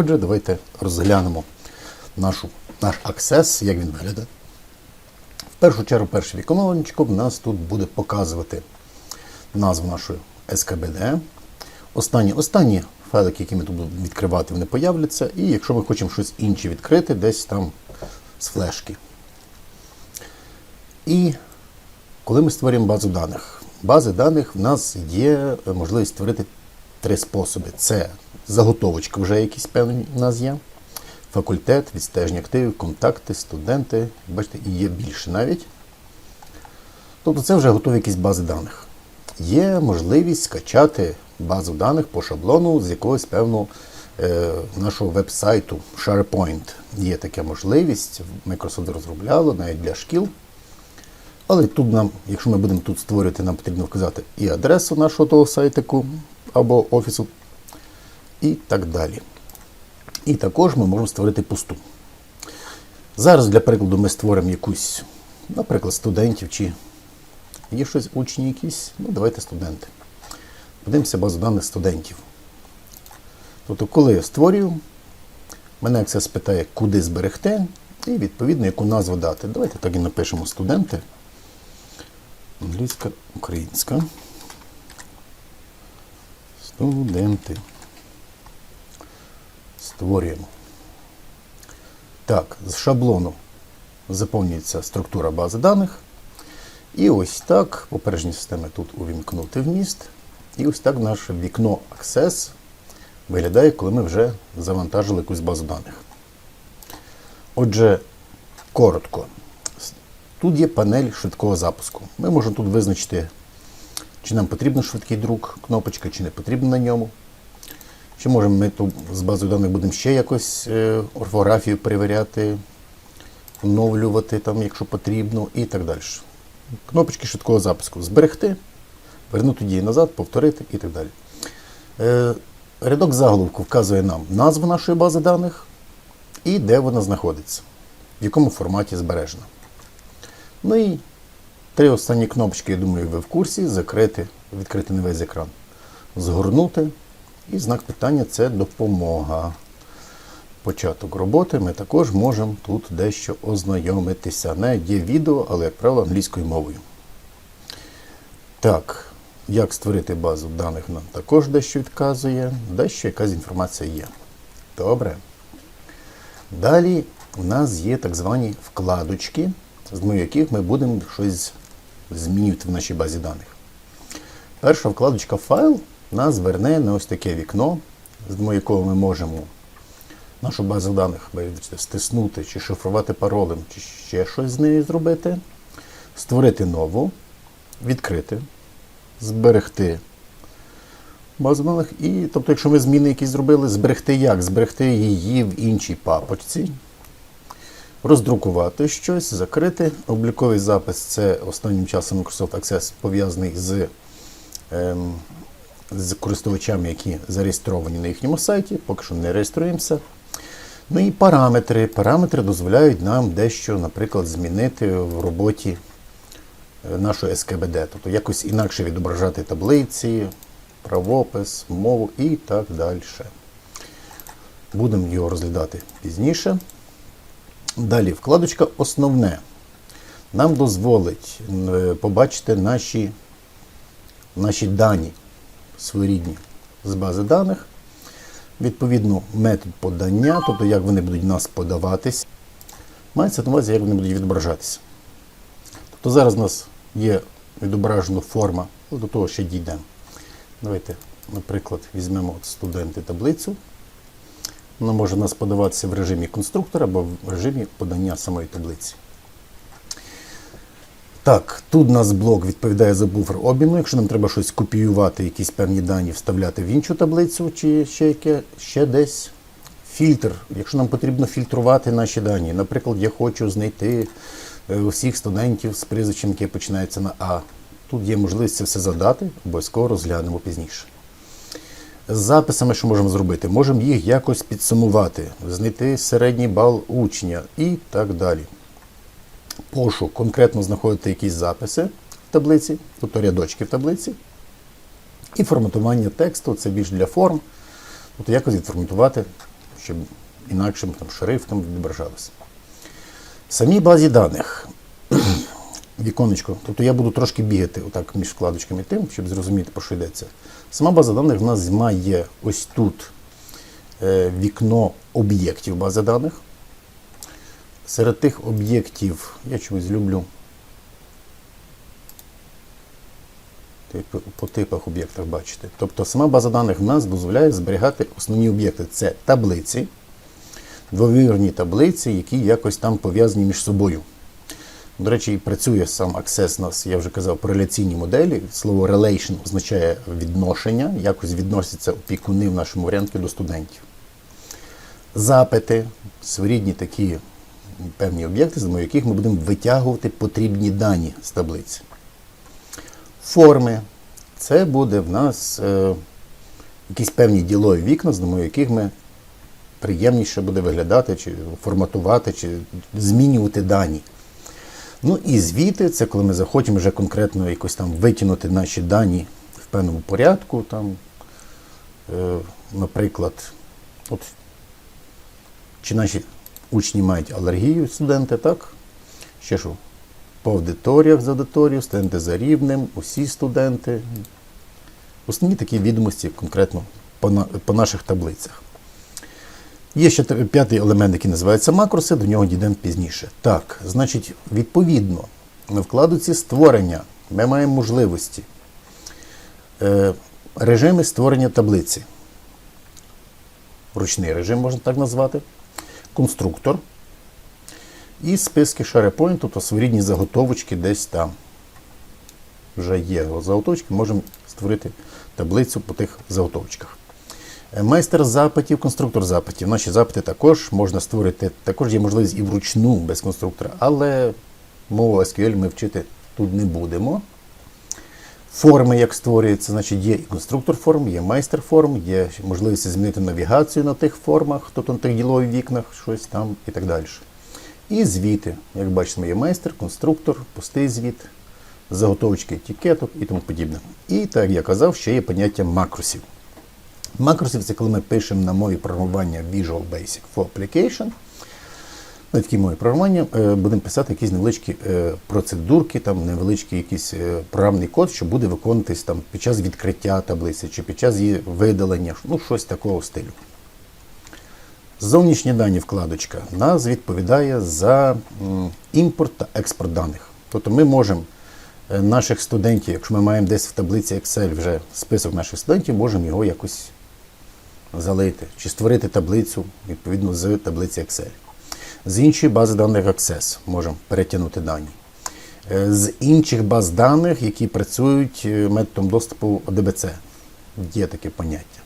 Отже, давайте розглянемо нашу, наш аксес, як він виглядає. В першу чергу, перше віконечко в нас тут буде показувати назву нашої СКБД. Останні, останні файлики, які ми тут будемо відкривати, вони появляться. І якщо ми хочемо щось інше відкрити, десь там з флешки. І коли ми створюємо базу даних, бази даних в нас є можливість створити три способи: це заготовочки, вже якісь певні в нас є. Факультет, відстеження активів, контакти, студенти. Бачите, і є більше навіть. Тобто це вже готові якісь бази даних. Є можливість скачати базу даних по шаблону з якогось певного е, нашого веб-сайту SharePoint. Є така можливість. Microsoft розробляло навіть для шкіл. Але тут нам, якщо ми будемо тут створювати, нам потрібно вказати і адресу нашого того сайтику або офісу, і так далі. І також ми можемо створити пусту. Зараз, для прикладу, ми створимо якусь, наприклад, студентів чи є щось учні якісь. Ну, давайте студенти. Подивимося базу даних студентів. Тобто, коли я створюю, мене це спитає, куди зберегти, і відповідно, яку назву дати. Давайте так і напишемо студенти. Англійська, українська. Студенти. Створюємо. Так, з шаблону заповнюється структура бази даних. І ось так попередні системи тут увімкнути вміст. І ось так наше вікно Access виглядає, коли ми вже завантажили якусь базу даних. Отже, коротко. Тут є панель швидкого запуску. Ми можемо тут визначити, чи нам потрібен швидкий друк, кнопочка, чи не потрібна на ньому. Чи можемо ми тут з базою даних будемо ще якось е, орфографію перевіряти, оновлювати, там, якщо потрібно, і так далі. Кнопочки швидкого запуску. Зберегти, вернути дії назад, повторити і так далі. Е, рядок заголовку вказує нам назву нашої бази даних і де вона знаходиться, в якому форматі збережена. Ну і три останні кнопочки, я думаю, ви в курсі. Закрити, відкрити не весь екран, згорнути. І знак питання це допомога. Початок роботи ми також можемо тут дещо ознайомитися. Навіть є відео, але, як правило, англійською мовою. Так, як створити базу даних нам також дещо відказує, дещо якась інформація є. Добре. Далі у нас є так звані вкладочки, з яких ми будемо щось змінювати в нашій базі даних. Перша вкладочка файл нас верне на ось таке вікно, з якого ми можемо нашу базу даних стиснути чи шифрувати паролем, чи ще щось з нею зробити, створити нову, відкрити, зберегти базу даних. І, тобто, якщо ми зміни якісь зробили, зберегти як? Зберегти її в іншій папочці. Роздрукувати щось, закрити. Обліковий запис це останнім часом Microsoft Access пов'язаний з ем, з користувачами, які зареєстровані на їхньому сайті, поки що не реєструємося. Ну і параметри. Параметри дозволяють нам дещо, наприклад, змінити в роботі е, нашої СКБД, тобто якось інакше відображати таблиці, правопис, мову і так далі. Будемо його розглядати пізніше. Далі, вкладочка Основне нам дозволить е, побачити наші, наші дані своєрідні з бази даних. Відповідно, метод подання, тобто як вони будуть нас подаватись, мається на увазі, як вони будуть відображатися. Тобто зараз у нас є відображена форма, до того ще дійдемо. Давайте, наприклад, візьмемо студенти таблицю. Вона може у нас подаватися в режимі конструктора або в режимі подання самої таблиці. Так, тут у нас блок відповідає за буфер обміну. Якщо нам треба щось копіювати, якісь певні дані вставляти в іншу таблицю чи ще, яке, ще десь. Фільтр, якщо нам потрібно фільтрувати наші дані. Наприклад, я хочу знайти е, усіх студентів з прізвищем, яке починається на А. Тут є можливість це все задати, обов'язково розглянемо пізніше. З записами, що можемо зробити? Можемо їх якось підсумувати, знайти середній бал учня і так далі пошук конкретно знаходити якісь записи в таблиці, тобто рядочки в таблиці. І форматування тексту це більш для форм. Тобто якось відформатувати щоб інакшим там, шрифтом відображалося. В самій базі даних віконечко. Тобто я буду трошки бігати отак між вкладочками тим, щоб зрозуміти, про що йдеться. Сама база даних в нас має ось тут е, вікно об'єктів бази даних. Серед тих об'єктів я чомусь люблю типу, по типах об'єктах бачите. Тобто сама база даних в нас дозволяє зберігати основні об'єкти. Це таблиці, двовірні таблиці, які якось там пов'язані між собою. До речі, і працює сам Access нас, я вже казав, про реляційні моделі. Слово relation означає відношення, якось відносяться опікуни в нашому варіанті до студентів. Запити, своєрідні такі певні об'єкти, з яких ми будемо витягувати потрібні дані з таблиці. Форми. Це буде в нас е, якісь певні ділові вікна, з яких ми приємніше буде виглядати, чи форматувати, чи змінювати дані. Ну і звіти, це коли ми захочемо вже конкретно якось там витягнути наші дані в певному порядку. Там, е, наприклад, от, чи наші учні мають алергію, студенти, так? Ще що? По аудиторіях з аудиторією, студенти за рівнем, усі студенти. Основні такі відомості конкретно по, на, по наших таблицях. Є ще п'ятий елемент, який називається макроси, до нього дійдемо пізніше. Так, значить, відповідно, на вкладці створення ми маємо можливості. Е, режими створення таблиці. Ручний режим можна так назвати. Конструктор. І списки SharePoint, тобто своєрідні заготовочки десь там. Вже є заготовочки, можемо створити таблицю по тих заготовочках. Е, Майстер запитів, конструктор запитів. Наші запити також можна створити, також є можливість і вручну без конструктора, але мову SQL ми вчити тут не будемо. Форми, як створюється, значить є і конструктор форм, є майстер форм, є можливість змінити навігацію на тих формах, тобто на тих ділових вікнах, щось там і так далі. І звіти. Як бачимо, є майстер, конструктор, пустий звіт, заготовочки етикеток і тому подібне. І так як я казав, ще є поняття макросів. Макросів це коли ми пишемо на мові програмування Visual Basic for Application. На такій мові програмування е, будемо писати якісь невеличкі е, процедурки, там невеличкий якийсь е, програмний код, що буде виконуватись там під час відкриття таблиці чи під час її видалення, ну щось такого стилю. Зовнішні дані вкладочка нас відповідає за імпорт та експорт даних. Тобто ми можемо наших студентів, якщо ми маємо десь в таблиці Excel вже список наших студентів, можемо його якось залити чи створити таблицю відповідно з таблиці Excel. З іншої бази даних Access можемо перетягнути дані. Е, З інших баз даних, які працюють е, методом доступу ODBC. Є таке поняття.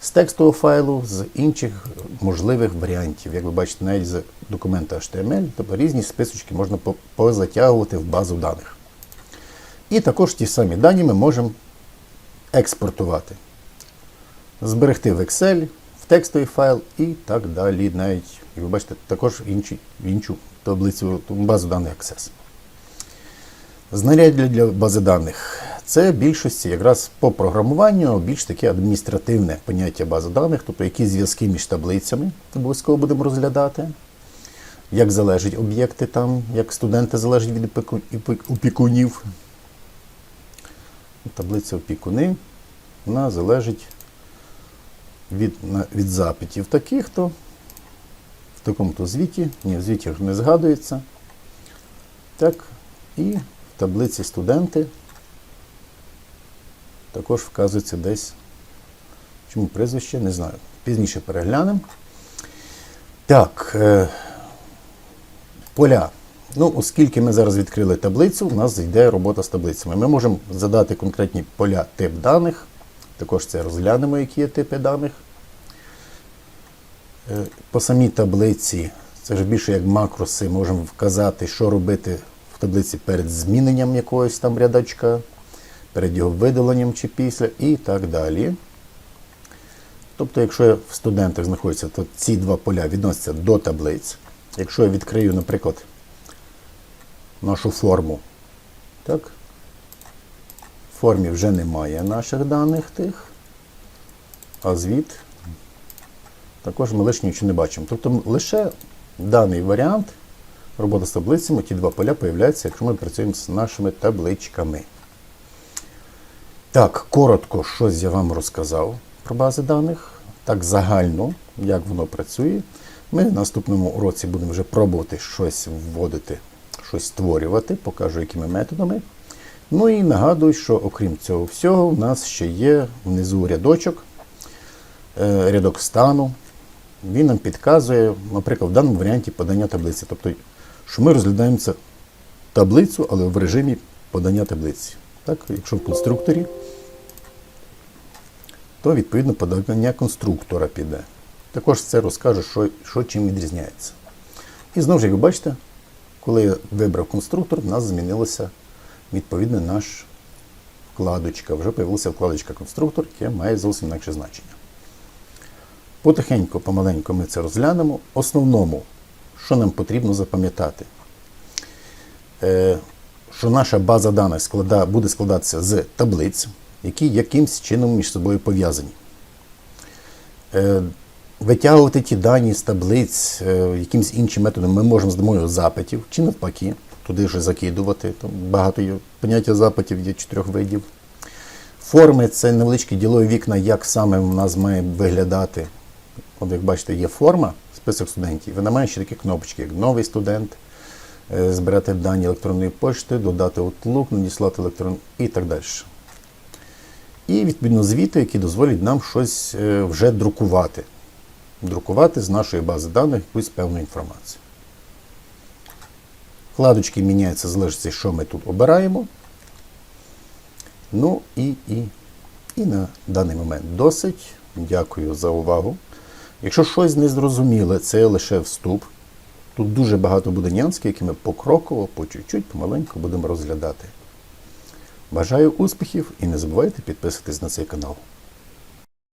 З текстового файлу, з інших можливих варіантів. Як ви бачите, навіть з документа HTML, тобто різні списочки можна позатягувати в базу даних. І також ті самі дані ми можемо експортувати. Зберегти в Excel, в текстовий файл і так далі. Навіть, як ви бачите, також інші, іншу таблицю, базу даних Access. Знаряддя для бази даних. Це в більшості якраз по програмуванню більш таке адміністративне поняття бази даних, тобто які зв'язки між таблицями обов'язково будемо розглядати. Як залежать об'єкти там, як студенти залежать від опікунів. Таблиця опікуни вона залежить від, від запитів таких, то в такому-то звіті, ні, в звіті не згадується. Так, і в таблиці студенти також вказується десь. Чому прізвище, не знаю. Пізніше переглянемо. Так, е, поля. Ну, оскільки ми зараз відкрили таблицю, у нас йде робота з таблицями. Ми можемо задати конкретні поля тип даних. Також це розглянемо, які є типи даних. Е, По самій таблиці, це ж більше як макроси, можемо вказати, що робити в таблиці перед зміненням якогось там рядочка, перед його видаленням чи після і так далі. Тобто, якщо в студентах знаходяться, то ці два поля відносяться до таблиць. Якщо я відкрию, наприклад, нашу форму, так, формі вже немає наших даних тих, а звіт також ми лишнього нічого не бачимо. Тобто лише даний варіант роботи з таблицями, ті два поля появляються, якщо ми працюємо з нашими табличками. Так, коротко, щось я вам розказав про бази даних. Так загально, як воно працює. Ми в наступному уроці будемо вже пробувати щось вводити, щось створювати, покажу, якими методами. Ну і нагадую, що окрім цього всього, у нас ще є внизу рядочок, е, рядок стану. Він нам підказує, наприклад, в даному варіанті подання таблиці. Тобто, що ми розглядаємо це таблицю, але в режимі подання таблиці. Так, якщо в конструкторі, то відповідно подання конструктора піде. Також це розкаже, що, що чим відрізняється. І знову ж, як ви бачите, коли я вибрав конструктор, в нас змінилася відповідно наш вкладочка. Вже з'явилася вкладочка конструктор, яка має зовсім інакше значення. Потихеньку, помаленьку ми це розглянемо. Основному, що нам потрібно запам'ятати, е, що наша база даних склада, буде складатися з таблиць, які якимсь чином між собою пов'язані. Е, Витягувати ті дані з таблиць е, якимось іншим методом ми можемо з допомогою запитів чи навпаки, туди ж закидувати. Там багато є поняття запитів є чотирьох видів. Форми це невеличкі ділові вікна, як саме в нас має виглядати. От як бачите, є форма, список студентів. Вона має ще такі кнопочки, як новий студент, е, збирати дані електронної пошти, додати Outlook, надіслати електрон і так далі. І відповідно звіти, які дозволять нам щось е, вже друкувати. Друкувати з нашої бази даних якусь певну інформацію. Вкладочки міняються в залежності, що ми тут обираємо. Ну і, і, і на даний момент досить. Дякую за увагу. Якщо щось незрозуміле, це лише вступ. Тут дуже багато буде нюансів, які ми покроково, по чуть-чуть, помаленьку будемо розглядати. Бажаю успіхів і не забувайте підписатись на цей канал.